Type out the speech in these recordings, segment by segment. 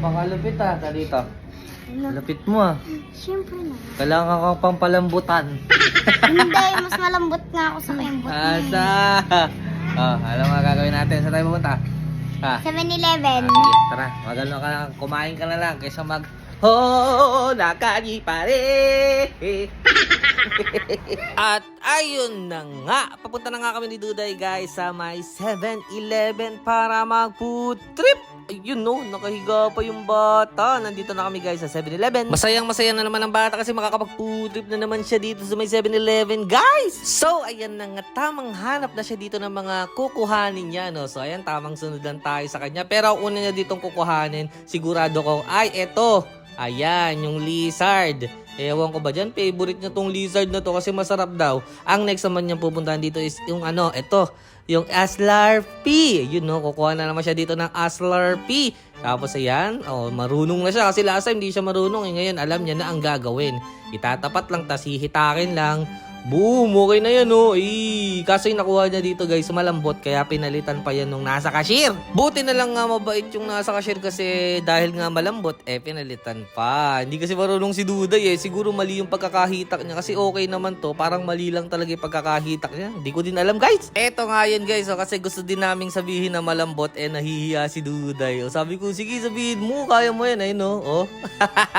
Pakalupit ah, dito. Ano? Lapit mo ah. Siyempre na. Kailangan kang pampalambutan. Hindi, mas malambot nga ako sa kayambot Asa? Oh, alam mo gagawin natin. Saan tayo pupunta? Ah, 7-Eleven. ah, sige, tara. Magano ka lang. Kumain ka na lang kaysa mag... Oh, nakani pare. At ayun na nga, papunta na nga kami ni Duday guys sa may 7-Eleven para mag-food trip. Ayun no, nakahiga pa yung bata. Nandito na kami guys sa 7-Eleven. Masayang masaya na naman ang bata kasi makakapag-food trip na naman siya dito sa may 7-Eleven guys. So ayan na nga, tamang hanap na siya dito ng mga kukuhanin niya no. So ayan, tamang sunod lang tayo sa kanya. Pero una niya ditong kukuhanin, sigurado ko, ay eto. Ayan, yung lizard. Ewan ko ba dyan, favorite niya tong lizard na to kasi masarap daw. Ang next naman niya pupuntahan dito is yung ano, eto, yung Aslar P. Yun no, kukuha na naman siya dito ng Aslar P. Tapos ayan, oh, marunong na siya kasi last time hindi siya marunong. Eh, ngayon alam niya na ang gagawin. Itatapat lang, tas hihitakin lang. Boom! Okay na yan, oh. Eh, kaso yung nakuha niya dito, guys, malambot. Kaya pinalitan pa yan nung nasa cashier. Buti na lang nga mabait yung nasa cashier kasi dahil nga malambot, eh, pinalitan pa. Hindi kasi marunong si Duday, eh. Siguro mali yung pagkakahitak niya kasi okay naman to. Parang mali lang talaga yung pagkakahitak niya. Hindi ko din alam, guys. Eto nga yan, guys. Oh, kasi gusto din naming sabihin na malambot, eh, nahihiya si Duday. Oh, sabi ko, sige, sabihin mo. Kaya mo yan, ayun, oh. oh.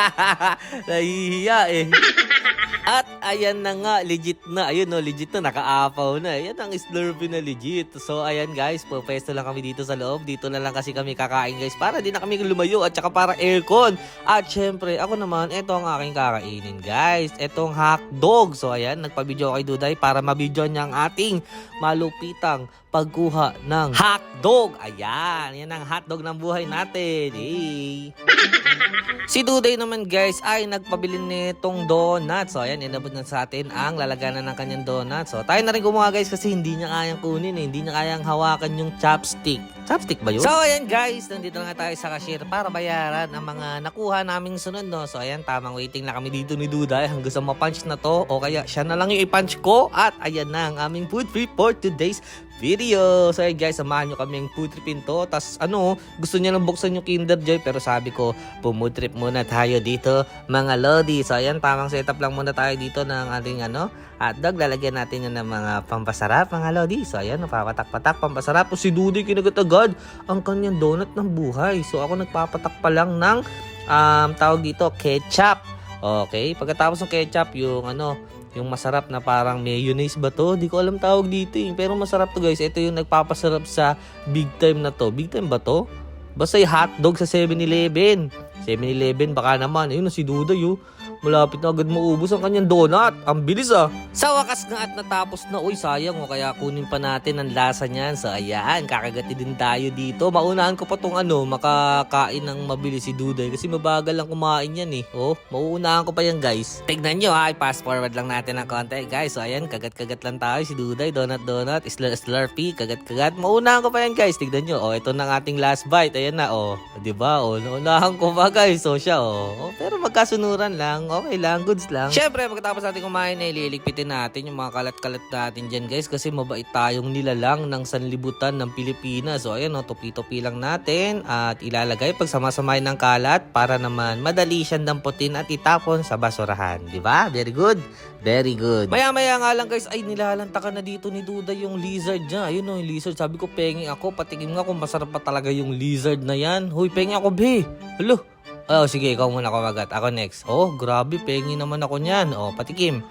nahihiya, eh. At ayan na nga, legit na. Ayun no, legit na, nakaapaw na. Ayan ang Slurpee na legit. So ayan guys, pwesto lang kami dito sa loob. Dito na lang kasi kami kakain guys para di na kami lumayo at saka para aircon. At syempre, ako naman, ito ang aking kakainin guys. Itong hotdog. So ayan, nagpa-video kay Duday para mabidyo niya ang ating malupitang pagkuha ng hotdog. Ayan, yan ang hotdog ng buhay natin. Hey. Si Duday naman guys ay nagpabili nitong donut. So ayan, inabot na sa atin ang lalaganan ng kanyang donut. So tayo na rin gumawa guys kasi hindi niya kayang kunin eh. Hindi niya kayang hawakan yung chopstick. Chopstick ba yun? So ayan guys, nandito na nga tayo sa cashier para bayaran ang mga nakuha naming sunod no. So ayan, tamang waiting na kami dito ni Duday hanggang sa ma-punch na to. O kaya siya na lang yung i-punch ko. At ayan na ang aming food trip for today's video. So ayun guys, samahan nyo kaming food tripin to. Tapos ano, gusto niya nang buksan yung Kinder Joy pero sabi ko, pumood trip muna tayo dito mga lodi. So ayan, tamang setup lang muna tayo dito ng ating ano, hotdog. Lalagyan natin yun ng mga pampasarap mga lodi. So ayan, papatak-patak, pampasarap. O si Dudy kinagat agad ang kanyang donut ng buhay. So ako nagpapatak pa lang ng um, tawag dito, ketchup. Okay, pagkatapos ng ketchup, yung ano, yung masarap na parang mayonnaise ba to? Di ko alam tawag dito eh. Pero masarap to guys. Ito yung nagpapasarap sa big time na to. Big time ba to? Basta yung hotdog sa 7-Eleven. 7-Eleven baka naman. Ayun na si Duday oh. Malapit na agad maubos ang kanyang donut. Ang bilis ah. Sa wakas nga at natapos na. Uy sayang oh. Kaya kunin pa natin ang lasa niyan. So ayan. Kakagati din tayo dito. Maunahan ko pa tong ano. Makakain ng mabilis si Duday. Kasi mabagal lang kumain yan eh. Oh. Mauunahan ko pa yan guys. Tignan nyo ha. I-fast forward lang natin ng konti guys. So ayan. Kagat-kagat lang tayo si Duday. Donut donut. Slur slurpee. Kagat-kagat. Mauunahan ko pa yan guys. Tignan nyo. Oh ito na ating last bite. Ayan na oh. Diba? Oh. Naunahan ko pa guys. So siya oh. oh pero magkasunuran lang. Okay lang. Goods lang. Syempre pagkatapos natin kumain eh. Liligpitin natin yung mga kalat-kalat natin dyan guys. Kasi mabait tayong nilalang ng sanlibutan ng Pilipinas. So ayan oh. Tupi-tupi lang natin. At ilalagay pag samasamahin ng kalat para naman madali siyang damputin at itapon sa basurahan. Diba? Very good. Very good. Maya-maya nga lang guys, ay nilalanta ka na dito ni Duda yung lizard niya. Ayun o, yung lizard. Sabi ko, pengi ako. Patikim nga kung masarap pa talaga yung lizard na yan. Huy, pengi ako, be. Hello. Oh, sige, ikaw muna kumagat. Ako next. Oh, grabe, pengi naman ako niyan. Oh, patikim.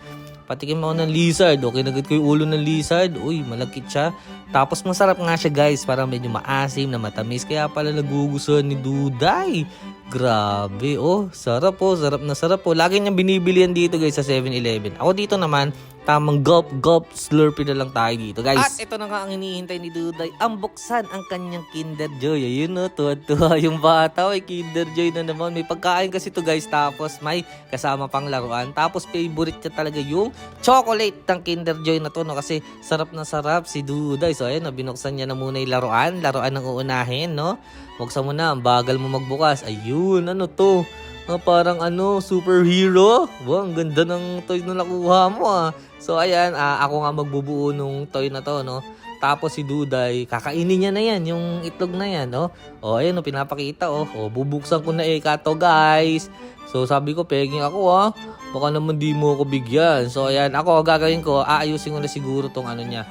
Patikim ako ng lizard. Okay, nagat ko yung ulo ng lizard. Uy, malagkit siya. Tapos masarap nga siya guys. Parang medyo maasim na matamis. Kaya pala nagugustuhan ni Duday. Grabe, oh. Sarap oh. Sarap na sarap oh. Lagi niyang binibili yan dito guys sa 7-Eleven. Ako dito naman, tamang gulp gulp slurpee na lang tayo dito guys. At ito na nga ang hinihintay ni Duday. Ang buksan ang kanyang Kinder Joy. Ayun oh, tuwa-tuwa yung bata. Ay, Kinder Joy na naman. May pagkain kasi to guys. Tapos may kasama pang laruan. Tapos favorite niya talaga yung chocolate ng Kinder Joy na to. No? Kasi sarap na sarap si Duday. So ayun, no, binuksan niya na muna yung laruan. Laruan ng uunahin, no? Buksan mo na, ang bagal mo magbukas. Ayun, ano to? Ah, parang ano, superhero. Wow, ang ganda ng toy na nakuha mo ah. So ayan, ah, ako nga magbubuo nung toy na to, no? Tapos si Duday, kakainin niya na yan, yung itlog na yan, oh. O, ayun, oh, pinapakita, oh. O, bubuksan ko na eh, kato, guys. So, sabi ko, pegging ako, ah. Baka naman di mo ako bigyan. So, ayan, ako, gagawin ko, aayusin ko na siguro tong ano niya.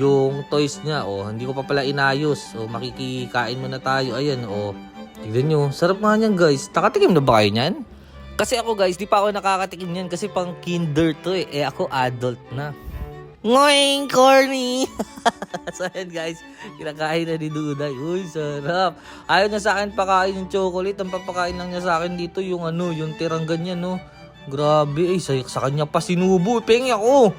Yung toys niya, oh. Hindi ko pa pala inayos. O, makikikain muna tayo. Ayan, oh. Tignan nyo, sarap nga niyan, guys. Nakatikim na ba kayo niyan? Kasi ako, guys, di pa ako nakakatikim niyan kasi pang kinder to, eh. Eh, ako adult na. Ngoing corny! so ayan guys, kinakain na ni Duday. Uy, sarap. Ayaw niya sa akin pakain yung chocolate. Ang papakain lang niya sa akin dito yung ano, yung tirang ganyan, no. Grabe, eh, sa, sa kanya pa sinubo. Pengi ako.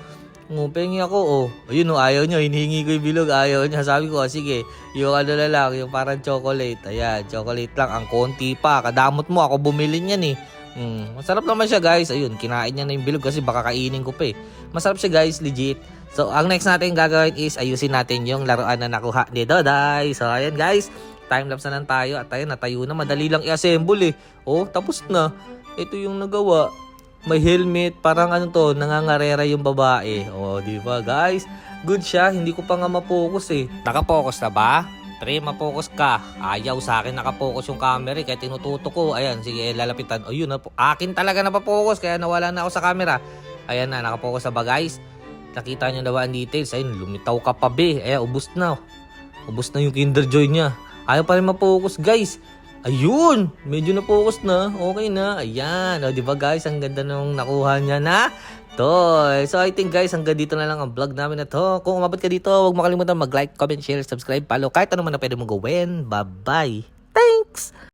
Oh, pengi ako, oh. Ayun, oh, ayaw niya. Hinihingi ko yung bilog. Ayaw niya. Sabi ko, ah, sige, yung ano na lang, yung parang chocolate. Ayan, chocolate lang. Ang konti pa. Kadamot mo, ako bumili niyan, eh. Mm, masarap naman siya guys. Ayun, kinain niya na yung bilog kasi baka kainin ko pa eh. Masarap siya guys, legit. So, ang next natin gagawin is ayusin natin yung laruan na nakuha ni Doday. So, ayan guys, time-lapse na lang tayo at ayun, natayo na. Madali lang i-assemble eh. Oh, tapos na. Ito yung nagawa. May helmet, parang ano to, nangangarera yung babae. Oh, di ba guys? Good siya, hindi ko pa nga mapokus eh. Nakapokus na ba? Pre, mapokus ka. Ayaw sa akin nakapokus yung camera eh, kaya tinututo ko. Ayan, sige, lalapitan. Ayun, na akin talaga napapokus, kaya nawala na ako sa camera. Ayan na, nakapokus na ba guys? Nakita nyo na ba ang details? Ayun, lumitaw ka pa be. Ayan, ubus na. Ubus na yung Kinder Joy niya. Ayaw pa rin mapokus guys. Ayun! Medyo na-focus na. Okay na. Ayan. O, di ba guys? Ang ganda nung nakuha niya na toy. So, I think guys, hanggang dito na lang ang vlog namin na to. Kung umabot ka dito, huwag makalimutan mag-like, comment, share, subscribe, follow. Kahit ano man na pwede mong gawin. Bye-bye. Thanks!